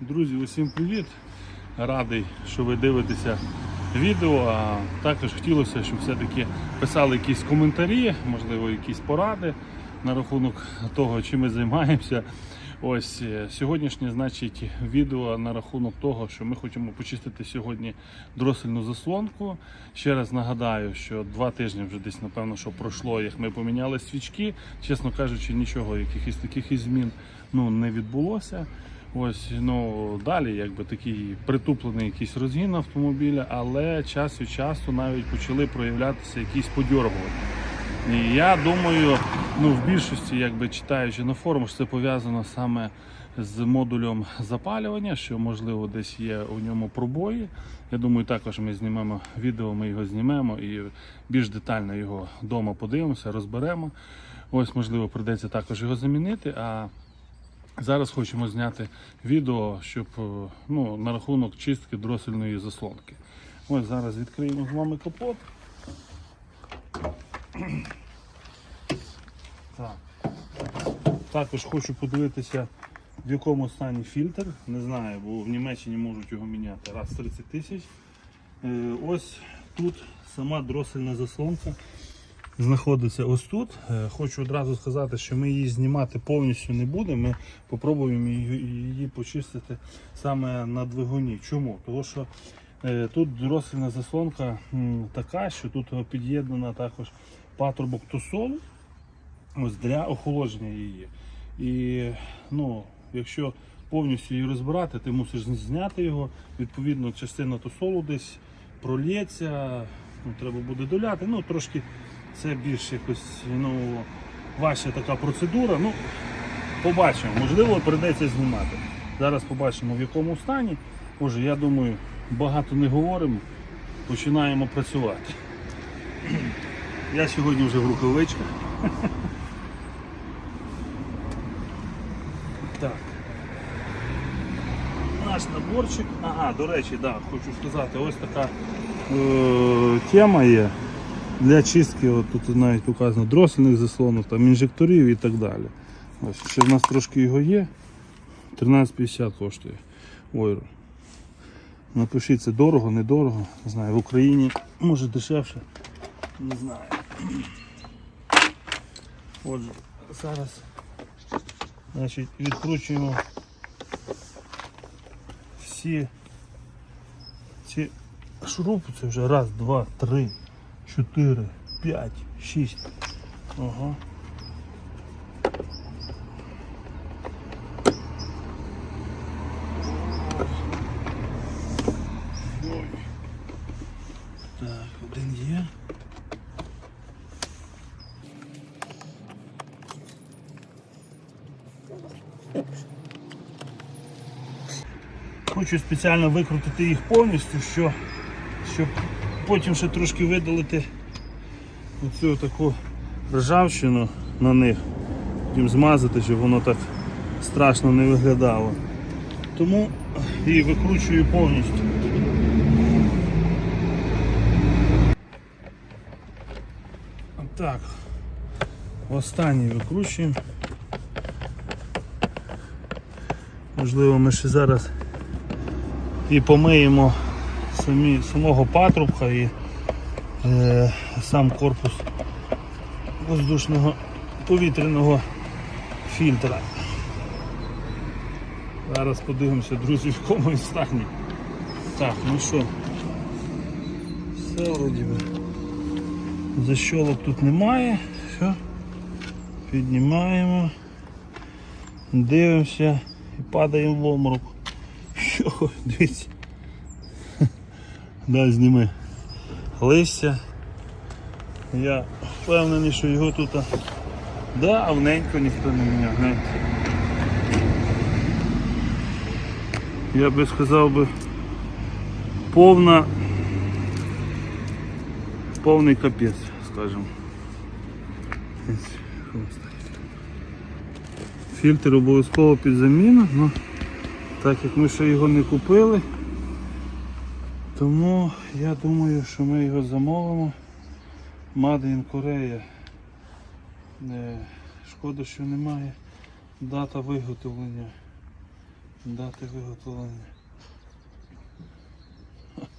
Друзі, усім привіт! Радий, що ви дивитеся відео. А також хотілося, щоб все-таки писали якісь коментарі, можливо, якісь поради на рахунок того, чим ми займаємося. Ось е, сьогоднішнє значить відео на рахунок того, що ми хочемо почистити сьогодні дросельну заслонку. Ще раз нагадаю, що два тижні вже десь напевно, що пройшло, як ми поміняли свічки. Чесно кажучи, нічого, якихось таких змін ну, не відбулося. Ось ну далі, якби такий притуплений якийсь розгін автомобіля, але час від часу навіть почали проявлятися якісь подьоргування. І я думаю, ну в більшості, якби читаючи на форумах, це пов'язано саме з модулем запалювання, що можливо десь є у ньому пробої. Я думаю, також ми знімемо відео, ми його знімемо і більш детально його вдома подивимося, розберемо. Ось, можливо, прийдеться також його замінити. А Зараз хочемо зняти відео, щоб е, ну, на рахунок чистки дросельної заслонки. Ось зараз відкриємо з вами капот. Так. Також хочу подивитися, в якому стані фільтр. Не знаю, бо в Німеччині можуть його міняти раз 30 тисяч. Е, Ось тут сама дросельна заслонка знаходиться ось тут. Е, Хочу одразу сказати, що ми її знімати повністю не будемо. Ми спробуємо її, почистити саме на двигуні. Чому? Тому що е, тут дорослена заслонка така, що тут під'єднана також патрубок тусолу ось для охолодження її. І ну, якщо повністю її розбирати, ти мусиш зняти його. Відповідно, частина тусолу десь прольється, ну, треба буде доляти. Ну, трошки це більш якось ну, важча така процедура. Ну, побачимо, можливо, прийдеться знімати. Зараз побачимо в якому стані. Отже, я думаю, багато не говоримо, починаємо працювати. Я сьогодні вже в рукавичках. Так. Наш наборчик. Ага, до речі, да, хочу сказати, ось така е, тема є для чистки, от тут навіть указано дроссельних заслонок, там інжекторів і так далі. Ось, ще в нас трошки його є. 13,50 коштує. Ойро. Напишіть, це дорого, недорого. Не знаю, в Україні може дешевше. Не знаю. Отже, зараз значить, відкручуємо всі ці шурупи. Це вже раз, два, три, чотири, п'ять, шість. Ага. Ой. Так, один. Хочу спеціально викрутити їх повністю, що, щоб потім ще трошки видалити оцю таку ржавчину на них, потім змазати, щоб воно так страшно не виглядало. Тому її викручую повністю. Так, останній викручуємо. Можливо, ми ще зараз і помиємо самі, самого патрубка і е, сам корпус воздушного повітряного фільтра. Зараз подивимося, друзі, в якому він стані. Так, ну що, все вроді би. Защолок тут немає. Все. Піднімаємо, дивимося і падаємо в оморок. Що, дивіться. Да, зніми листя. Я впевнений, що його тут давненько ніхто не міняв. Я би сказав би повна повний капець, скажімо. Фільтр обов'язково під заміну, але так як ми ще його не купили, тому я думаю, що ми його замовимо. Korea. Е, Шкода, що немає дата виготовлення. Дати виготовлення.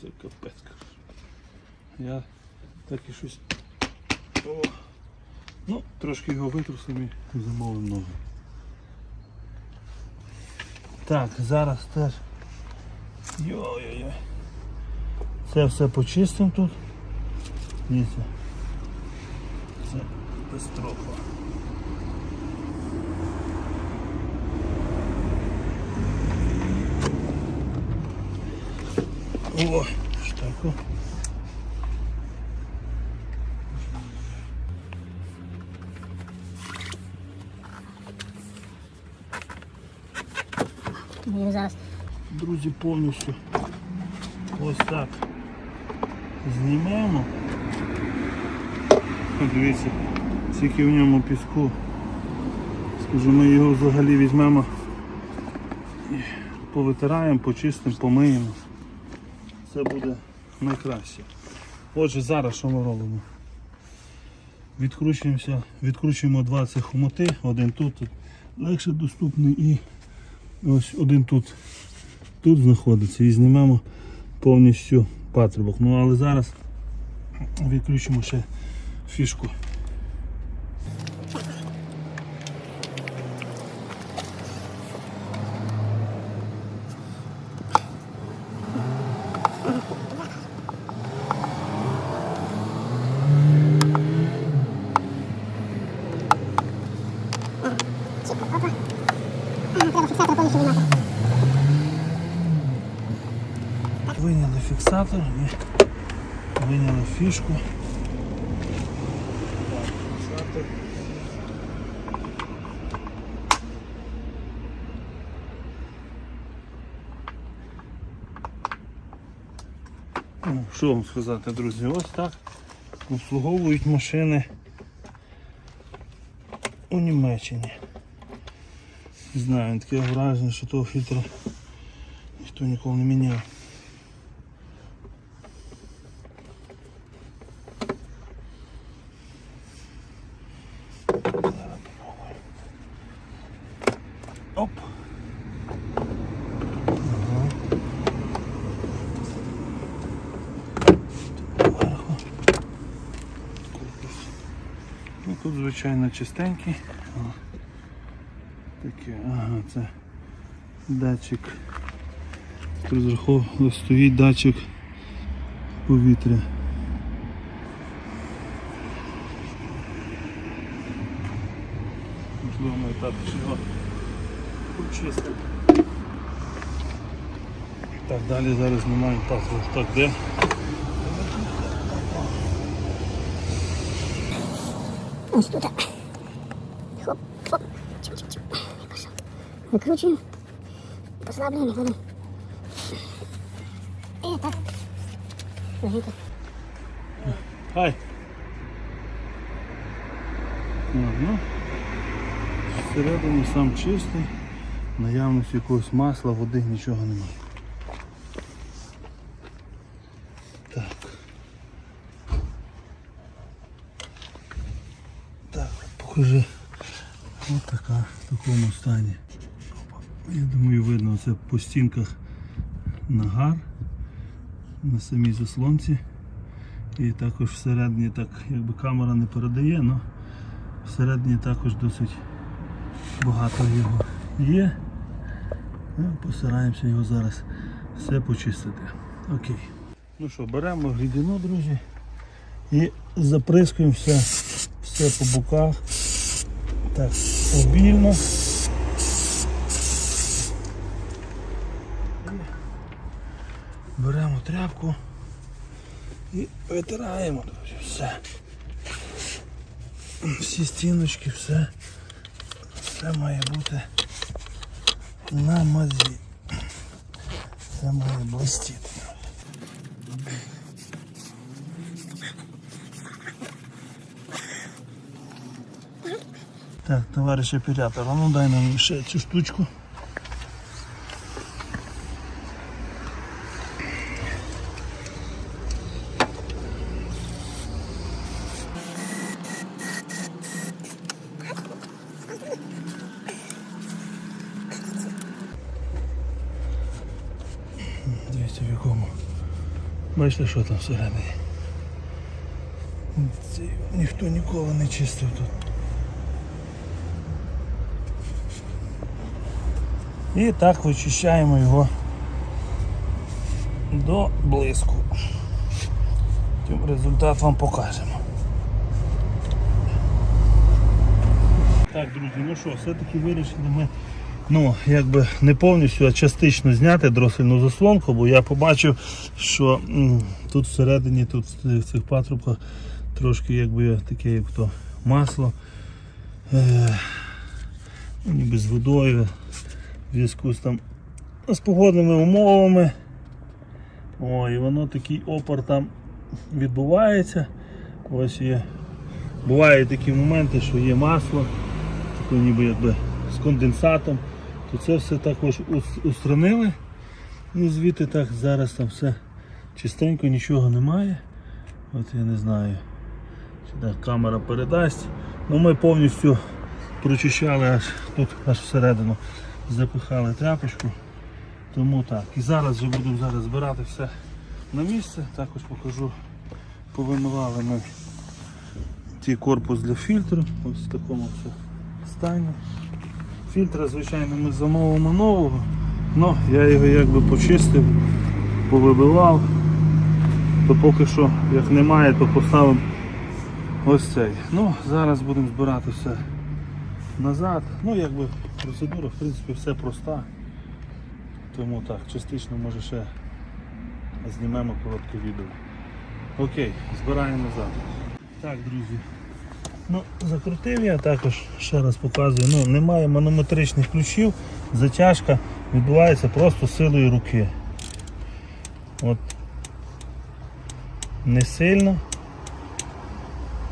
Це капець. Я так і щось. О. Ну, трошки його витрусимо і замовимо новий. Так, зараз теж. Йой-йой-йой. Це все почистимо тут. Дивіться. Це катастрофа. О, штаку. Друзі, повністю ось так знімаємо. Дивіться, скільки в ньому піску. Скажу, ми його взагалі візьмемо, повитираємо, почистимо, помиємо. Це буде найкраще. Отже, зараз що ми робимо? Відкручуємося, відкручуємо два цих хомоти, один тут, тут легше доступний і ось один тут тут знаходиться і знімемо повністю патрубок. Ну але зараз відключимо ще фішку. треба фіксатор повністю знімати. Виняли фіксатор і виняли фішку. Що вам сказати, друзі? Ось так обслуговують машини у Німеччині. Не знаю, таке враження, що того фільтра ніхто ніколи не міняв. Оп. Ну тут звичайно чистенький. Таке, ага, це датчик. Тут зверху стоїть датчик повітря. Можливо, ми так його почистимо. Так, далі зараз знімаємо паспорт. Так, де? Ось тут. Хоп, хоп. Чуп-чуп-чуп. Пішов. Викручуємо. Послаблюємо, ходимо. І так. Легенько. Хай. Ага. Всередині сам чистий, наявності якогось масла, води, нічого немає. Так. Так, покажи. Ось така в такому стані. Я думаю, видно це по стінках нагар на самій заслонці. І також всередині, так якби камера не передає, але всередині також досить багато його є. Ну, Постараємося його зараз все почистити. Окей. Ну що, беремо рідину, друзі, і заприскуємо все, все по боках. Так, обільно. Беремо тряпку і витираємо, друзі, все. Всі стіночки, все. Все має бути на мазі. Все має блистіти. Так, товариш оператор, а ну дай нам ще цю штучку. Якому. Бачите, що там всередині. Ніхто ніколи не чистив тут. І так вичищаємо його до блиску. Результат вам покажемо. Так, друзі, ну що, все-таки вирішили ми ну, якби не повністю, а частично зняти дросельну заслонку, бо я побачив, що тут всередині, тут в цих- патрубках трошки якби таке як то масло. Е, ну, ніби з водою в зв'язку з там з погодними умовами. О, і воно такий опор там відбувається. Ось є. Бувають такі моменти, що є масло, таке ніби якби з конденсатом, то це все також устранили. І звідти так зараз там все чистенько, нічого немає. От я не знаю, чи так камера передасть. Ну ми повністю прочищали аж тут, аж всередину, запихали тряпочку. Тому так. І зараз вже будемо зараз збирати все на місце. Також покажу, повимивали ми цей корпус для фільтру. Ось в такому все стані. Фільтра, звичайно, ми замовимо нового, але я його якби почистив, повибивав. То поки що, як немає, то поставимо ось цей. Ну, зараз будемо збирати все назад. Ну, якби процедура, в принципі, все проста. Тому так, частично може ще знімемо коротке відео. Окей, збираємо назад. Так, друзі. Ну, закрутив я також, ще раз показую, ну, немає манометричних ключів, затяжка відбувається просто силою руки. От. Не сильно.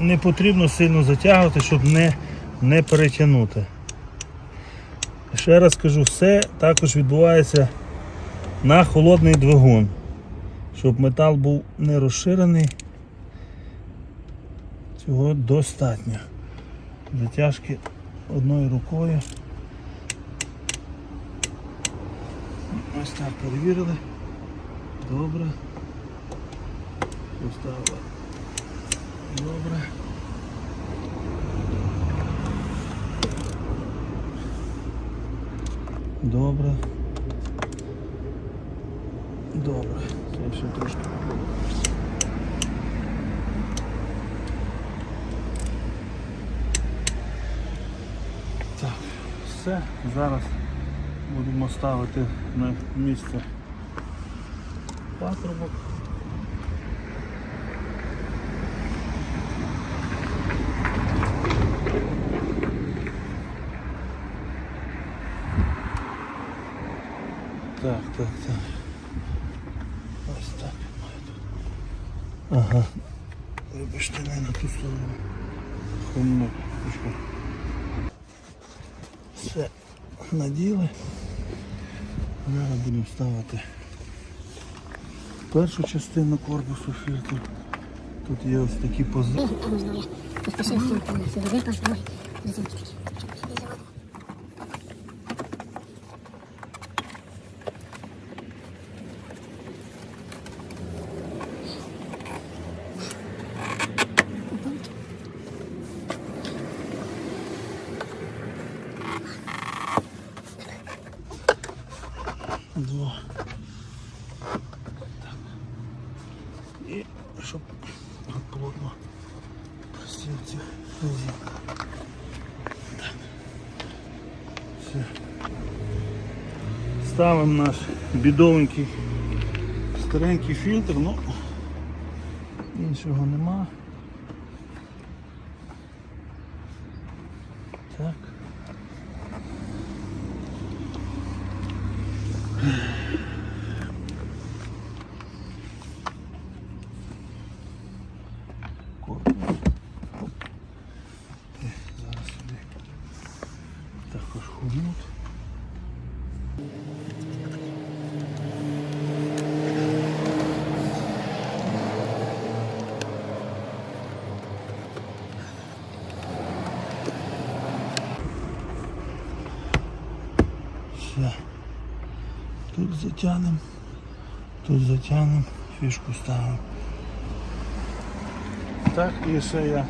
Не потрібно сильно затягувати, щоб не, не перетягнути. Ще раз кажу, все також відбувається на холодний двигун, щоб метал був не розширений. Цього достатньо. Затяжки одною рукою. Ось так перевірили. Добре. Поставили. Добре. Добре. Добре. Це ще трошки. Так, все. Зараз будемо ставити на місце патрубок. Так, так, так. Ось так має тут. Ага. Вибачте, не на ту сторону. Хомну. Все наділи. Зараз будемо ставити першу частину корпусу фільтру. Тут є ось такі позиції. А ну знову я поспішив з цим сюди випав, давай. Резинки. Два. Так. І щоб от плотно присів цих резинок. Так. Все. Ставимо наш бідовенький старенький фільтр, ну іншого нема. Так. корпус. І Зараз сюди також хумут. Все. Тут затягнемо. Тут затягнемо, фішку ставимо. Так, і ще я,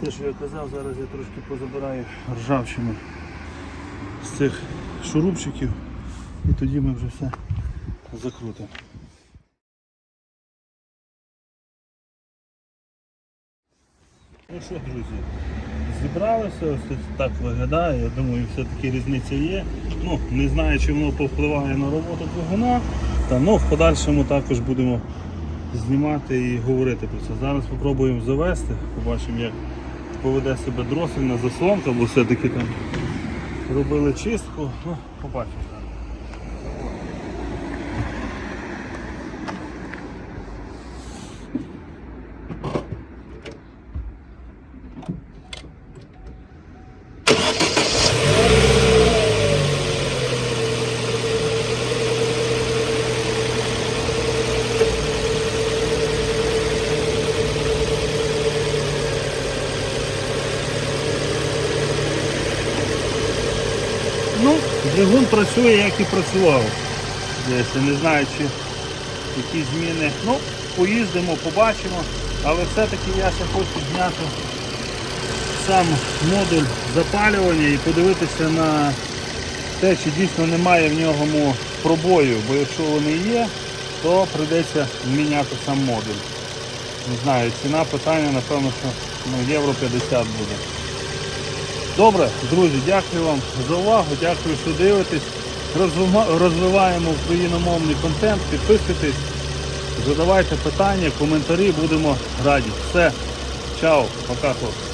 те, що я казав, зараз я трошки позабираю ржавчину з цих шурупчиків і тоді ми вже все закрутимо. Ну що, друзі, зібралися, ось так виглядає. Я думаю, все-таки різниця є. Ну, не знаю, чи воно повпливає на роботу двигуна. Та ну, в подальшому також будемо знімати і говорити про це. Зараз спробуємо завести, побачимо, як поведе себе дросельна заслонка, бо все-таки там робили чистку. Ну, побачимо зараз. Ну, двигун працює, як і працював. Десь, не знаю, чи які зміни. Ну, поїздимо, побачимо, але все-таки я ще хочу зняти сам модуль запалювання і подивитися на те, чи дійсно немає в ньому пробою, бо якщо вони є, то прийдеться міняти сам модуль. Не знаю, ціна питання, напевно, що ну, євро 50 буде. Добре, друзі, дякую вам за увагу, дякую, що дивитесь. Розвиваємо україномовний контент, підписуйтесь, задавайте питання, коментарі, будемо раді. Все, чао, пока, хлопці.